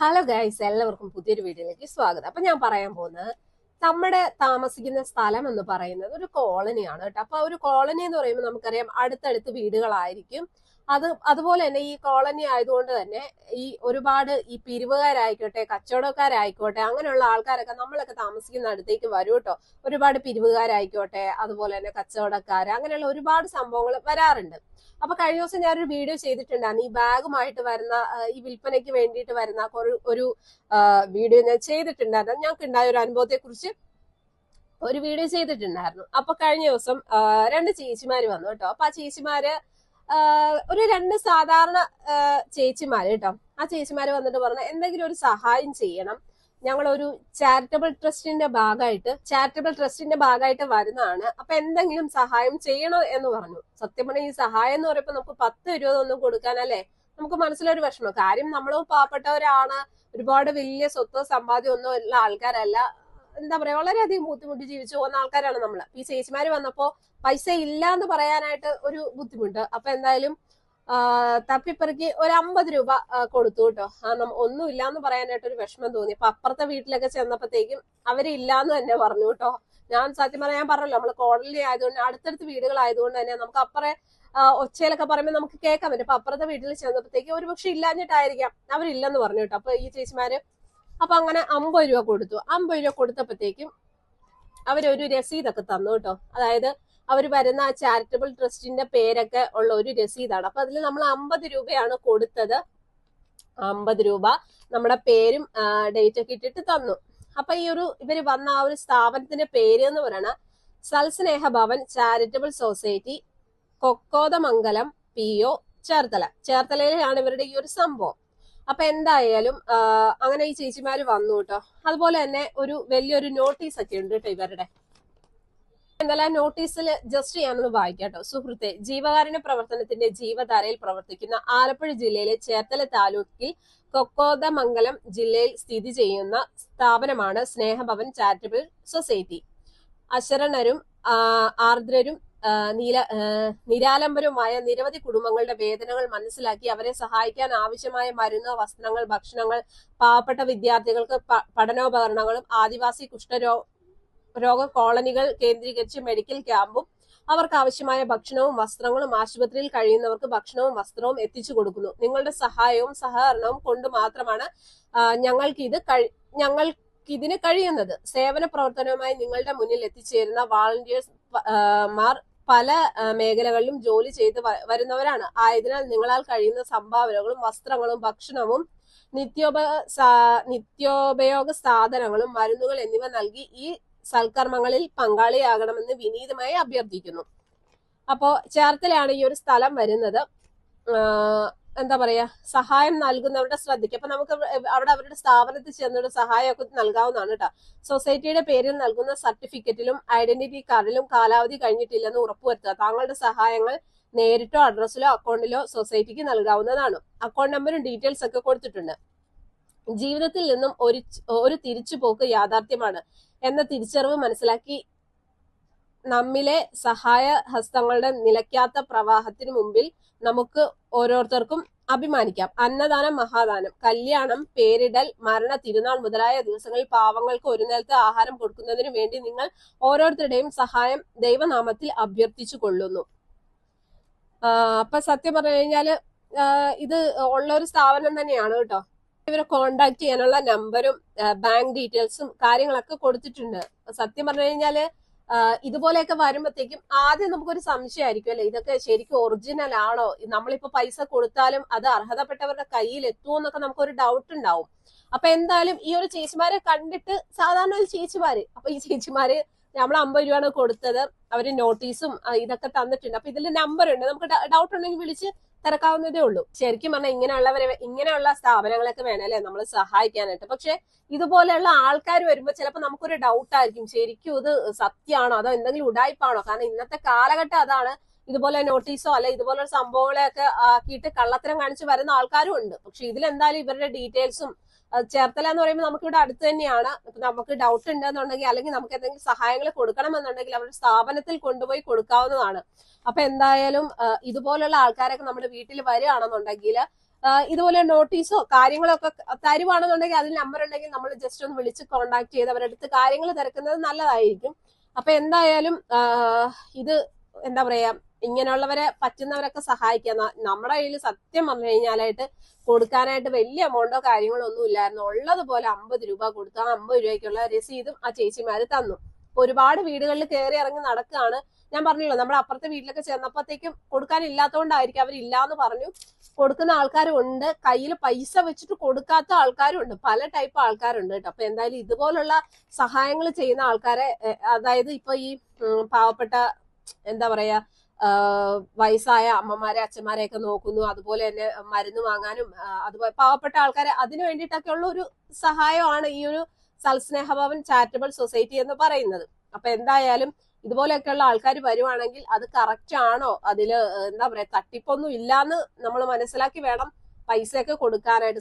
Hello guys എല്ലാവർക്കും പുതിയൊരു വീഡിയോയിലേക്ക് സ്വാഗതം. അപ്പൊ ഞാൻ പറയാൻ പോകുന്നത് നമ്മുടെ താമസിക്കുന്ന സ്ഥലം എന്ന് പറയുന്നത് ഒരു കോളനിയാണ് കേട്ടോ. അപ്പൊ ഒരു കോളനി എന്ന് പറയുമ്പോൾ നമുക്കറിയാം അടുത്തടുത്ത് വീടുകളായിരിക്കും. അത് അതുപോലെ തന്നെ ഈ കോളനി ആയതുകൊണ്ട് തന്നെ ഈ ഒരുപാട് ഈ പിരിവുകാരായിക്കോട്ടെ കച്ചവടക്കാരായിക്കോട്ടെ അങ്ങനെയുള്ള ആൾക്കാരൊക്കെ നമ്മളൊക്കെ താമസിക്കുന്ന അടുത്തേക്ക് വരും കേട്ടോ ഒരുപാട് പിരിവുകാരായിക്കോട്ടെ അതുപോലെ തന്നെ കച്ചവടക്കാർ അങ്ങനെയുള്ള ഒരുപാട് സംഭവങ്ങൾ വരാറുണ്ട്. അപ്പൊ കഴിഞ്ഞ ദിവസം ഞാനൊരു വീഡിയോ ചെയ്തിട്ടുണ്ടായിരുന്നു. ഈ ബാഗുമായിട്ട് വരുന്ന ഈ വിൽപ്പനയ്ക്ക് വേണ്ടിയിട്ട് വരുന്ന ഒരു- വീഡിയോ ഞാൻ ചെയ്തിട്ടുണ്ടായിരുന്നു. ഞങ്ങൾക്ക് ഉണ്ടായ ഒരു അനുഭവത്തെ കുറിച്ച് ഒരു വീഡിയോ ചെയ്തിട്ടുണ്ടായിരുന്നു. അപ്പൊ കഴിഞ്ഞ ദിവസം രണ്ട് ചേച്ചിമാര് വന്നു കേട്ടോ. അപ്പൊ ആ ചേച്ചിമാര് ഒരു രണ്ട് സാധാരണ ചേച്ചിമാർ കേട്ടോ ആ ചേച്ചിമാര് വന്നിട്ട് പറഞ്ഞ എന്തെങ്കിലും ഒരു സഹായം ചെയ്യണം. ഞങ്ങൾ ഒരു ചാരിറ്റബിൾ ട്രസ്റ്റിന്റെ ഭാഗമായിട്ട് ചാരിറ്റബിൾ ട്രസ്റ്റിന്റെ ഭാഗമായിട്ട് വരുന്നതാണ്. അപ്പൊ എന്തെങ്കിലും സഹായം ചെയ്യണോ എന്ന് പറഞ്ഞു. സത്യം പറഞ്ഞാൽ ഈ സഹായം എന്ന് പറയുമ്പോൾ നമുക്ക് പത്ത് ഇരുപത് ഒന്നും കൊടുക്കാനല്ലേ? നമുക്ക് മനസ്സിലൊരു വിഷമം. കാര്യം നമ്മൾ പാവപ്പെട്ടവരാണ്. ഒരുപാട് വലിയ സ്വത്ത് സമ്പാദ്യം ഒന്നും ഉള്ള ആൾക്കാരല്ല. എന്താ പറയാ വളരെയധികം ബുദ്ധിമുട്ടി ജീവിച്ചു പോകുന്ന ആൾക്കാരാണ് നമ്മൾ ഈ ചേച്ചിമാര് വന്നപ്പോ പൈസ ഇല്ല എന്ന് പറയാനായിട്ട് ഒരു ബുദ്ധിമുട്ട്. അപ്പൊ എന്തായാലും തപ്പിപ്പറിക്ക് ഒരു അമ്പത് രൂപ കൊടുത്തു കേട്ടോ. ഒന്നും ഇല്ലാന്ന് പറയാനായിട്ട് ഒരു വിഷമം തോന്നി. അപ്പൊ അപ്പുറത്തെ വീട്ടിലൊക്കെ ചെന്നപ്പോഴത്തേക്കും അവർ ഇല്ലാന്ന് തന്നെ പറഞ്ഞു കേട്ടോ. ഞാൻ സത്യം പറഞ്ഞാൽ ഞാൻ പറഞ്ഞല്ലോ നമ്മൾ കോളനി ആയതുകൊണ്ട് അടുത്തടുത്ത് വീടുകളായതുകൊണ്ട് തന്നെ നമുക്ക് അപ്പുറേ ഒച്ചയിലൊക്കെ പറയുമ്പോൾ നമുക്ക് കേൾക്കാൻ പറ്റും. അപ്പൊ അപ്പുറത്തെ വീട്ടിൽ ചെന്നപ്പോഴത്തേക്ക് ഒരു പക്ഷെ ഇല്ലാഞ്ഞിട്ടായിരിക്കാം. അവരില്ലെന്ന് പറഞ്ഞു കേട്ടോ. അപ്പൊ ഈ ചേച്ചിമാര് അപ്പൊ അങ്ങനെ അമ്പത് രൂപ കൊടുത്തു. അമ്പത് രൂപ കൊടുത്തപ്പോഴത്തേക്കും അവരൊരു രസീതൊക്കെ തന്നു കേട്ടോ. അതായത് അവർ വരുന്ന ആ ചാരിറ്റബിൾ ട്രസ്റ്റിന്റെ പേരൊക്കെ ഉള്ള ഒരു രസീതാണ്. അപ്പൊ അതിൽ നമ്മൾ അമ്പത് രൂപയാണ് കൊടുത്തത്. അമ്പത് രൂപ നമ്മുടെ പേരും ഡേറ്റ് ഒക്കെ ഇട്ടിട്ട് തന്നു. അപ്പൊ ഈ ഒരു ഇവർ വന്ന ആ ഒരു സ്ഥാപനത്തിന്റെ പേര് എന്ന് പറയണ Salsneha Bhavan charitable society Kokkothamangalam P O Cherthala. ചേർത്തലയിലാണ് ഇവരുടെ ഈ ഒരു സംഭവം. അപ്പൊ എന്തായാലും അങ്ങനെ ഈ ചേച്ചിമാര് വന്നു കേട്ടോ അതുപോലെ തന്നെ ഒരു വലിയൊരു നോട്ടീസ് ഒക്കെ ഉണ്ട് കേട്ടോ ഇവരുടെ. എന്തായാലും നോട്ടീസിൽ ജസ്റ്റ് ഞാനൊന്ന് വായിക്കാം കേട്ടോ സുഹൃത്തെ ജീവകാരുണ്യ പ്രവർത്തനത്തിന്റെ ജീവധാരയിൽ പ്രവർത്തിക്കുന്ന ആലപ്പുഴ ജില്ലയിലെ ചേർത്തല താലൂക്കിൽ കൊക്കോദമംഗലം ജില്ലയിൽ സ്ഥിതി ചെയ്യുന്ന സ്ഥാപനമാണ് സ്നേഹഭവൻ ചാരിറ്റബിൾ സൊസൈറ്റി. അശരണരും ആർദ്രരും നീല നിരാലംബരുമായ നിരവധി കുടുംബങ്ങളുടെ വേദനകൾ മനസ്സിലാക്കി അവരെ സഹായിക്കാൻ ആവശ്യമായ മരുന്ന് വസ്ത്രങ്ങൾ ഭക്ഷണങ്ങൾ പാവപ്പെട്ട വിദ്യാർത്ഥികൾക്ക് പഠനോപകരണങ്ങളും ആദിവാസി കുഷ്ഠരോ രോഗ കോളനികൾ കേന്ദ്രീകരിച്ച് മെഡിക്കൽ ക്യാമ്പും അവർക്ക് ആവശ്യമായ ഭക്ഷണവും വസ്ത്രങ്ങളും ആശുപത്രിയിൽ കഴിയുന്നവർക്ക് ഭക്ഷണവും വസ്ത്രവും എത്തിച്ചു കൊടുക്കുന്നു. നിങ്ങളുടെ സഹായവും സഹകരണവും കൊണ്ട് മാത്രമാണ് ഞങ്ങൾക്ക് ഇത് ഞങ്ങൾ ഇതിന് കഴിയുന്നത്. സേവന പ്രവർത്തനവുമായി നിങ്ങളുടെ മുന്നിൽ എത്തിച്ചേരുന്ന വാളണ്ടിയേഴ്സ് മാർ പല മേഖലകളിലും ജോലി ചെയ്ത് വരുന്നവരാണ്. ആയതിനാൽ നിങ്ങളാൽ കഴിയുന്ന സംഭാവനകളും വസ്ത്രങ്ങളും ഭക്ഷണവും നിത്യോപ നിത്യോപയോഗ സാധനങ്ങളും മരുന്നുകൾ എന്നിവ നൽകി ഈ സൽക്കർമ്മങ്ങളിൽ പങ്കാളിയാകണമെന്ന് വിനീതമായി അഭ്യർത്ഥിക്കുന്നു. അപ്പോ ചേർത്തലാണ് ഈ ഒരു സ്ഥലം വരുന്നത്. എന്താ പറയാ സഹായം നൽകുന്നവരുടെ ശ്രദ്ധയ്ക്ക്. അപ്പൊ നമുക്ക് അവിടെ അവരുടെ സ്ഥാപനത്തിൽ ചെന്നൊരു സഹായമൊക്കെ നൽകാവുന്നതാണ് കേട്ടോ. സൊസൈറ്റിയുടെ പേരിൽ നൽകുന്ന സർട്ടിഫിക്കറ്റിലും ഐഡന്റിറ്റി കാർഡിലും കാലാവധി കഴിഞ്ഞിട്ടില്ലെന്ന് ഉറപ്പുവരുത്തുക. താങ്കളുടെ സഹായങ്ങൾ നേരിട്ടോ അഡ്രസ്സിലോ അക്കൗണ്ടിലോ സൊസൈറ്റിക്ക് നൽകാവുന്നതാണ്. അക്കൗണ്ട് നമ്പറും ഡീറ്റെയിൽസ് ഒക്കെ കൊടുത്തിട്ടുണ്ട്. ജീവിതത്തിൽ നിന്നും ഒരു ഒരു തിരിച്ചുപോക്ക് യാഥാർത്ഥ്യമാണ് എന്ന തിരിച്ചറിവ് മനസ്സിലാക്കി നമ്മിലെ സഹായ ഹസ്തങ്ങളുടെ നിലയ്ക്കാത്ത പ്രവാഹത്തിന് മുമ്പിൽ നമുക്ക് ഓരോരുത്തർക്കും അഭിമാനിക്കാം. അന്നദാനം മഹാദാനം കല്യാണം പേരിടൽ മരണ തിരുനാൾ മുതലായ ദിവസങ്ങളിൽ പാവങ്ങൾക്ക് ഒരു നേരത്തെ ആഹാരം കൊടുക്കുന്നതിന് വേണ്ടി നിങ്ങൾ ഓരോരുത്തരുടെയും സഹായം ദൈവനാമത്തിൽ അഭ്യർത്ഥിച്ചു കൊള്ളുന്നു. അപ്പൊ സത്യം പറഞ്ഞു കഴിഞ്ഞാൽ ഇത് ഉള്ള ഒരു സ്ഥാപനം തന്നെയാണ് കേട്ടോ. ഇവരെ കോണ്ടാക്ട് ചെയ്യാനുള്ള നമ്പറും ബാങ്ക് ഡീറ്റെയിൽസും കാര്യങ്ങളൊക്കെ കൊടുത്തിട്ടുണ്ട്. സത്യം പറഞ്ഞു കഴിഞ്ഞാൽ ഇതുപോലെയൊക്കെ വരുമ്പോഴത്തേക്കും ആദ്യം നമുക്കൊരു സംശയമായിരിക്കും അല്ലെ? ഇതൊക്കെ ശരിക്കും ഒറിജിനൽ ആണോ? നമ്മളിപ്പോ പൈസ കൊടുത്താലും അത് അർഹതപ്പെട്ടവരുടെ കയ്യിൽ എത്തുമോ എന്നൊക്കെ നമുക്കൊരു ഡൗട്ട് ഉണ്ടാവും. അപ്പൊ എന്തായാലും ഈ ഒരു ചേച്ചിമാരെ കണ്ടിട്ട് സാധാരണ ഒരു ചേച്ചിമാര് അപ്പൊ ഈ ചേച്ചിമാര് നമ്മൾ അമ്പത് രൂപയാണ് കൊടുത്തത്. അവർ നോട്ടീസും ഇതൊക്കെ തന്നിട്ടുണ്ട്. അപ്പൊ ഇതിൽ നമ്പർ ഉണ്ട്. നമുക്ക് ഡൗട്ട് ഉണ്ടെങ്കിൽ വിളിച്ച് തിരക്കാവുന്നതേ ഉള്ളൂ. ശരിക്കും പറഞ്ഞാൽ ഇങ്ങനെയുള്ളവരെ ഇങ്ങനെയുള്ള സ്ഥാപനങ്ങളൊക്കെ വേണമല്ലേ നമ്മൾ സഹായിക്കാനായിട്ട്. പക്ഷെ ഇതുപോലെയുള്ള ആൾക്കാർ വരുമ്പോൾ ചിലപ്പോൾ നമുക്കൊരു ഡൗട്ട് ആയിരിക്കും ശരിക്കും ഇത് സത്യമാണോ അതോ എന്തെങ്കിലും ഉടായ്പാണോ? കാരണം ഇന്നത്തെ കാലഘട്ടം അതാണ് ഇതുപോലെ നോട്ടീസോ അല്ലെ ഇതുപോലുള്ള സംഭവങ്ങളെയൊക്കെ ആക്കിയിട്ട് കള്ളത്തരം കാണിച്ച് വരുന്ന ആൾക്കാരും ഉണ്ട്. പക്ഷെ ഇതിലെന്തായാലും ഇവരുടെ ഡീറ്റെയിൽസും ചേർത്തല എന്ന് പറയുമ്പോൾ നമുക്ക് ഇവിടെ അടുത്ത് തന്നെയാണ്. നമുക്ക് ഡൗട്ട് ഉണ്ടെന്നുണ്ടെങ്കിൽ അല്ലെങ്കിൽ നമുക്ക് എന്തെങ്കിലും സഹായങ്ങൾ കൊടുക്കണമെന്നുണ്ടെങ്കിൽ അവരുടെ സ്ഥാപനത്തിൽ കൊണ്ടുപോയി കൊടുക്കാവുന്നതാണ്. അപ്പൊ എന്തായാലും ഇതുപോലുള്ള ആൾക്കാരൊക്കെ നമ്മുടെ വീട്ടിൽ വരികയാണെന്നുണ്ടെങ്കിൽ ഇതുപോലെ നോട്ടീസോ കാര്യങ്ങളോ ഒക്കെ തരുവാണെന്നുണ്ടെങ്കിൽ അതിൽ നമ്പർ ഉണ്ടെങ്കിൽ നമ്മൾ ജസ്റ്റ് ഒന്ന് വിളിച്ച് കോണ്ടാക്ട് ചെയ്ത് അവരുടെ അടുത്ത് കാര്യങ്ങൾ തിരക്കുന്നത് നല്ലതായിരിക്കും. അപ്പൊ എന്തായാലും ഇത് എന്താ പറയാ ഇങ്ങനെയുള്ളവരെ പറ്റുന്നവരൊക്കെ സഹായിക്കുക. ന- നമ്മുടെ കയ്യിൽ സത്യം പറഞ്ഞു കഴിഞ്ഞാലായിട്ട് കൊടുക്കാനായിട്ട് വലിയ എമൗണ്ടോ കാര്യങ്ങളോ ഒന്നും ഇല്ലായിരുന്നു. ഉള്ളതുപോലെ അമ്പത് രൂപ കൊടുത്തു. ആ അമ്പത് രൂപയ്ക്കുള്ള രസീതും ആ ചേച്ചിമാര് തന്നു. ഒരുപാട് വീടുകളിൽ കയറി ഇറങ്ങി നടക്കുകയാണ്. ഞാൻ പറഞ്ഞല്ലോ നമ്മുടെ അപ്പുറത്തെ വീട്ടിലൊക്കെ ചെന്നപ്പോഴത്തേക്കും കൊടുക്കാനില്ലാത്തതുകൊണ്ടായിരിക്കും അവരില്ലാന്ന് പറഞ്ഞു. കൊടുക്കുന്ന ആൾക്കാരും ഉണ്ട് കയ്യിൽ പൈസ വെച്ചിട്ട് കൊടുക്കാത്ത ആൾക്കാരും ഉണ്ട് പല ടൈപ്പ് ആൾക്കാരുണ്ട് കേട്ടോ. അപ്പൊ എന്തായാലും ഇതുപോലുള്ള സഹായങ്ങൾ ചെയ്യുന്ന ആൾക്കാരെ അതായത് ഇപ്പൊ ഈ പാവപ്പെട്ട എന്താ പറയാ വയസ്സായ അമ്മമാരെ അച്ഛന്മാരെ ഒക്കെ നോക്കുന്നു. അതുപോലെ തന്നെ മരുന്ന് വാങ്ങാനും അതുപോലെ പാവപ്പെട്ട ആൾക്കാരെ അതിനു വേണ്ടിയിട്ടൊക്കെ ഉള്ള ഒരു സഹായമാണ് ഈ ഒരു സൽസ്നേഹഭവൻ ചാരിറ്റബിൾ സൊസൈറ്റി എന്ന് പറയുന്നത്. അപ്പൊ എന്തായാലും ഇതുപോലെയൊക്കെയുള്ള ആൾക്കാർ വരുവാണെങ്കിൽ അത് കറക്റ്റ് ആണോ? അതിൽ എന്താ പറയാ തട്ടിപ്പൊന്നും ഇല്ലാന്ന് നമ്മൾ മനസ്സിലാക്കി വേണം പൈസയൊക്കെ കൊടുക്കാനായിട്ട്.